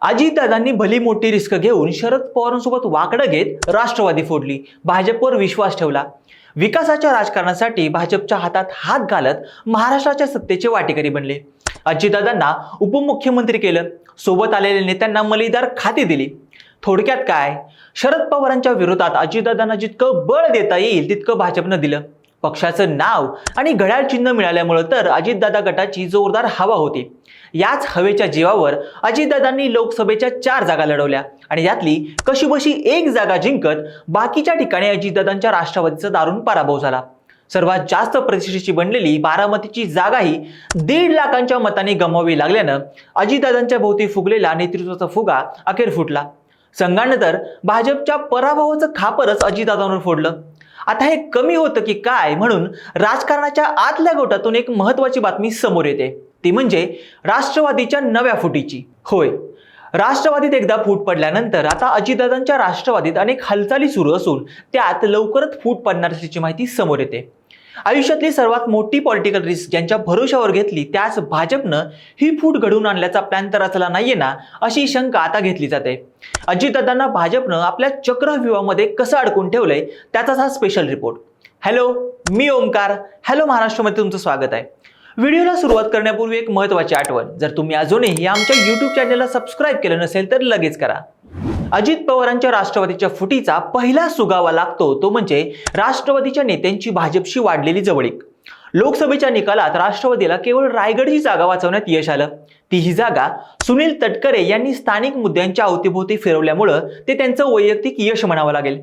अजितदादांनी भली मोठी रिस्क घेऊन शरद पवारांसोबत वाकडं घेत राष्ट्रवादी फोडली. भाजपवर विश्वास ठेवला. विकासाच्या राजकारणासाठी भाजपच्या हातात हात घालत महाराष्ट्राच्या सत्तेचे वाटेकरी बनले. अजितदादांना उपमुख्यमंत्री केलं. सोबत आलेल्या नेत्यांना मलिदार खाती दिली. थोडक्यात काय? शरद पवारांच्या विरोधात अजितदादांना जितकं बळ देता येईल तितकं भाजपनं दिलं. पक्षाचं नाव आणि घड्याळ चिन्ह मिळाल्यामुळं तर अजितदादा गटाची जोरदार हवा होती. याच हवेच्या जीवावर अजितदादांनी लोकसभेच्या चार जागा लढवल्या आणि यातली कशीबशी एक जागा जिंकत बाकीच्या ठिकाणी अजितदादांच्या राष्ट्रवादीचा दारुण पराभव झाला. सर्वात जास्त प्रतिष्ठेची बनलेली बारामतीची जागाही दीड लाखांच्या मताने गमवावी लागल्यानं अजितदादांच्या भोवती फुगलेला नेतृत्वाचा फुगा अखेर फुटला. संघानंतर भाजपच्या पराभवाचं खापरच अजितदादांवर फोडलं. आता हे कमी होतं की काय म्हणून राजकारणाच्या आतल्या गोटातून एक महत्वाची बातमी समोर येते. ती म्हणजे राष्ट्रवादीच्या नव्या फुटीची. होय. राष्ट्रवादीत एकदा फूट पडल्यानंतर आता अजितदादांच्या राष्ट्रवादीत अनेक हालचाली सुरू असून त्यात लवकरच फूट पडणार असल्याची माहिती समोर येते. आयुष्यातली सर्वात मोठी पॉलिटिकल रिस्क ज्यांच्या भरोशावर घेतली त्याच भाजपनं ही फूट घडवून आणल्याचा प्लॅन तर असला नाहीये ना अशी शंका आता घेतली जाते. अजितदादांना भाजपनं आपल्या चक्रव्यूहामध्ये कसं अडकून ठेवलंय त्याचाच हा स्पेशल रिपोर्ट हॅलो मी ओमकार हॅलो महाराष्ट्रामध्ये तुमचं स्वागत आहे. व्हिडिओला सुरुवात करण्यापूर्वी एक महत्त्वाची आठवण. जर तुम्ही अजूनही आमच्या यूट्यूब चॅनलला सबस्क्राईब केलं नसेल तर लगेच करा. अजित पवारांच्या राष्ट्रवादीच्या फुटीचा पहिला सुगावा लागतो तो म्हणजे राष्ट्रवादीच्या नेत्यांची भाजपशी वाढलेली जवळीक. लोकसभेच्या निकालात राष्ट्रवादीला केवळ रायगडची जागा वाचवण्यात यश आलं. ती ही जागा सुनील तटकरे यांनी स्थानिक मुद्द्यांच्या अवतीभोवती फिरवल्यामुळं ते त्यांचं वैयक्तिक यश म्हणावं लागेल.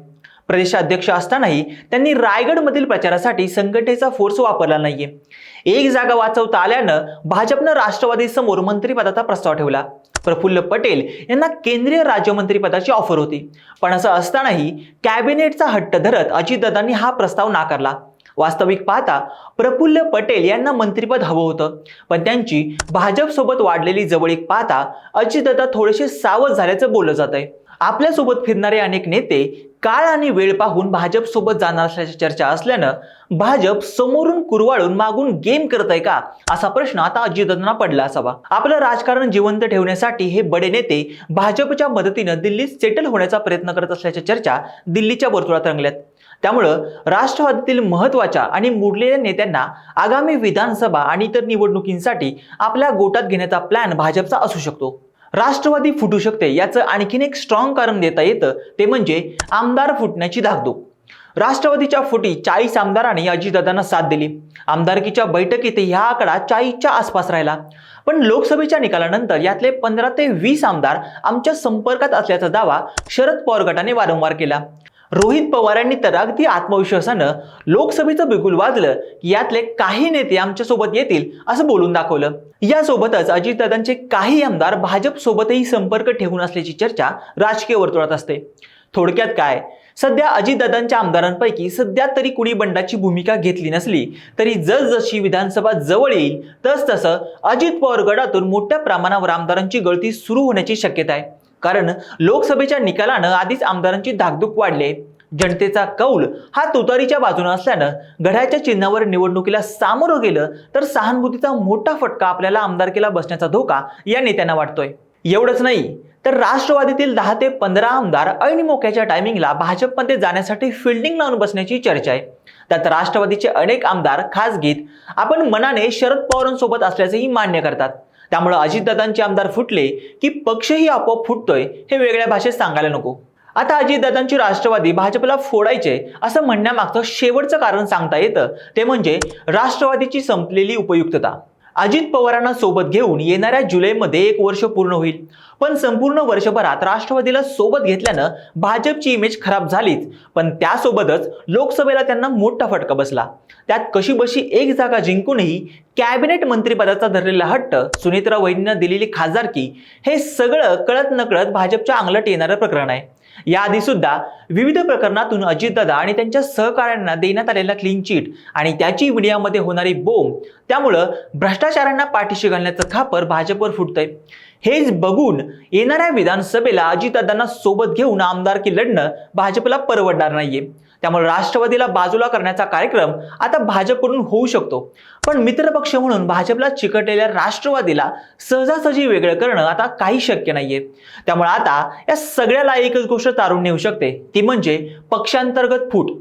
प्रदेशाध्यक्ष असतानाही त्यांनी रायगडमधील प्रचारासाठी संघटनेचा फोर्स वापरला नाहीये. एक जागा वाचवता आल्यानं भाजपनं राष्ट्रवादीसमोर मंत्रिपदाचा प्रस्ताव ठेवला. प्रफुल्ल पटेल यांना केंद्रीय राज्यमंत्रीपदाची ऑफर होती. पण असं असतानाही कॅबिनेटचा हट्ट धरत अजितदादांनी हा प्रस्ताव नाकारला. वास्तविक पाहता प्रफुल्ल पटेल यांना मंत्रिपद हवं होतं. पण त्यांची भाजपसोबत वाढलेली जवळीक पाहता अजितदादा थोडेसे सावध झाल्याचं बोललं जात आहे आपल्यासोबत फिरणारे अनेक नेते काळ आणि वेळ पाहून भाजपसोबत जाणार असल्याची चर्चा असल्यानं भाजप समोरून कुरवाळून मागून गेम करत आहे का? असा प्रश्न आता अजितदादांना पडला असावा. आपलं राजकारण जिवंत ठेवण्यासाठी हे बडे नेते भाजपच्या मदतीनं दिल्लीत सेटल होण्याचा प्रयत्न करत असल्याच्या चर्चा दिल्लीच्या वर्तुळात रंगल्यात. त्यामुळं राष्ट्रवादीतील महत्त्वाच्या आणि मुरलेल्या नेत्यांना आगामी विधानसभा आणि इतर निवडणुकींसाठी आपल्या गोटात घेण्याचा प्लॅन भाजपचा असू शकतो. राष्ट्रवादी फुटू शकते याचं आणखीन एक स्ट्रॉंग कारण देता येतं ते म्हणजे आमदार फुटण्याची धाकधूक. राष्ट्रवादीच्या फुटी चाळीस आमदारांनी अजितदादांना साथ दिली. आमदारकीच्या बैठकीत ह्या आकडा चाळीसच्या आसपास राहिला. पण लोकसभेच्या निकालानंतर यातले पंधरा ते वीस आमदार आमच्या संपर्कात असल्याचा दावा शरद पवार गटाने वारंवार केला. रोहित पवारांनी तर अगदी आत्मविश्वासानं लोकसभेचं बिगुल वाजलं की यातले काही नेते आमच्यासोबत येतील असं बोलून दाखवलं. यासोबतच अजितदादांचे काही आमदार भाजपसोबतही संपर्क ठेवून असल्याची चर्चा राजकीय वर्तुळात असते. थोडक्यात काय? सध्या अजितदादांच्या आमदारांपैकी सध्या तरी कुणी बंडाची भूमिका घेतली नसली तरी जसजशी विधानसभा जवळ येईल तसतसं अजित पवार गटातून मोठ्या प्रमाणावर आमदारांची गळती सुरू होण्याची शक्यता आहे. कारण लोकसभेच्या निकालानं आधीच आमदारांची धाकधूक वाढली. जनतेचा कौल हा तुतारीच्या बाजूने असल्यानं घड्याच्या चिन्हावर निवडणुकीला सामोरं गेलं तर सहानुभूतीचा मोठा फटका आपल्याला आमदारकीला बसण्याचा धोका या नेत्यांना वाटतोय. एवढंच नाही तर राष्ट्रवादीतील दहा ते पंधरा आमदार ऐनमोक्याच्या टायमिंगला भाजपमध्ये जाण्यासाठी फिल्डिंग लावून बसण्याची चर्चा आहे. त्यात राष्ट्रवादीचे अनेक आमदार खासगीत आपण मनाने शरद पवारांसोबत असल्याचेही मान्य करतात. त्यामुळे अजितदादांचे आमदार फुटले की पक्षही आपोआप फुटतोय हे वेगळ्या भाषेत सांगायला नको. आता अजितदादांची राष्ट्रवादी भाजपला फोडायचे असं म्हणण्यामागचं शेवटचं कारण सांगता येतं ते म्हणजे राष्ट्रवादीची संपलेली उपयुक्तता. अजित पवारांना सोबत घेऊन येणाऱ्या जुलैमध्ये एक वर्ष पूर्ण होईल. पण संपूर्ण वर्षभरात राष्ट्रवादीला सोबत घेतल्यानं भाजपची इमेज खराब झालीच. पण त्यासोबतच लोकसभेला त्यांना मोठा फटका बसला. त्यात कशीबशी एक जागा जिंकूनही कॅबिनेट मंत्रिपदाचा धरलेला हट्ट सुनित्रा वहिनीनं दिलेली खासदारकी हे सगळं कळत नकळत भाजपच्या अंगलट येणारं प्रकरण आहे. याआधी सुद्धा विविध प्रकरणातून अजितदादा आणि त्यांच्या सहकाऱ्यांना देण्यात आलेला क्लीन चिट आणि त्याची मीडियामध्ये होणारी बोंब त्यामुळं भ्रष्टाचारांना पाठीशी घालण्याचं खापर भाजपवर फुटतंय. हेच बघून येणाऱ्या विधानसभेला अजितदादांना सोबत घेऊन आमदारकी लढणं भाजपला परवडणार नाहीये. त्यामुळे राष्ट्रवादीला बाजूला करण्याचा कार्यक्रम आता भाजपकडून होऊ शकतो. पण मित्रपक्ष म्हणून भाजपला चिकटलेल्या राष्ट्रवादीला सहजासहजी वेगळं करणं आता काही शक्य नाहीये. त्यामुळे आता या सगळ्याला एकच गोष्ट तारून नेऊ शकते ती म्हणजे पक्षांतर्गत फूट.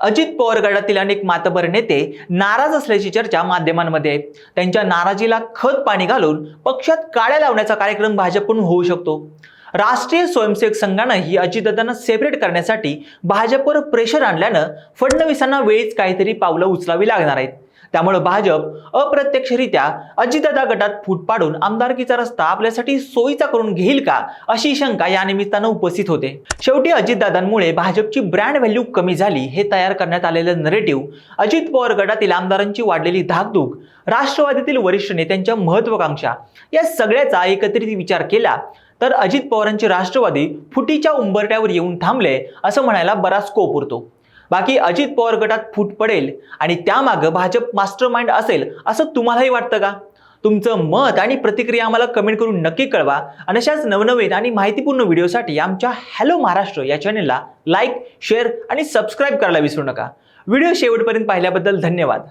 अजित पवार गटातील अनेक मातबर नेते नाराज असल्याची चर्चा माध्यमांमध्ये आहे. त्यांच्या नाराजीला खत पाणी घालून पक्षात काड्या लावण्याचा कार्यक्रम भाजपकडून होऊ शकतो. राष्ट्रीय स्वयंसेवक संघानं ही अजितदादांना सेपरेट करण्यासाठी भाजपवर प्रेशर आणल्यानं फडणवीसांना वेळीच काहीतरी पावलं उचलावी लागणार आहेत. त्यामुळे भाजप अप्रत्यक्षरित्या अजितदादा गटात फूट पाडून आमदारकीचा रस्ता आपल्यासाठी सोयीचा करून घेईल का अशी शंका या निमित्तानं उपस्थित होते. शेवटी अजितदादांमुळे भाजपची ब्रँड व्हॅल्यू कमी झाली हे तयार करण्यात आलेलं नरेटिव्ह अजित पवार गटातील आमदारांची वाढलेली धाकधूक राष्ट्रवादीतील वरिष्ठ नेत्यांच्या महत्वाकांक्षा या सगळ्याचा एकत्रित विचार केला तर अजित पवारांचे राष्ट्रवादी फुटीच्या उंबरट्यावर येऊन थांबले असं म्हणायला बराच स्कोप उरतो. बाकी अजित पवार गटात फूट पडेल आणि त्यामागं भाजप मास्टर माइंड असेल असं तुम्हालाही वाटतं का? तुमचं मत आणि प्रतिक्रिया आम्हाला कमेंट करून नक्की कळवा. आणि अशाच नवनवीन आणि माहितीपूर्ण व्हिडिओसाठी आमच्या हॅलो महाराष्ट्र या चॅनेलला लाईक शेअर आणि सबस्क्राईब करायला विसरू नका. व्हिडिओ शेवटपर्यंत पाहिल्याबद्दल धन्यवाद.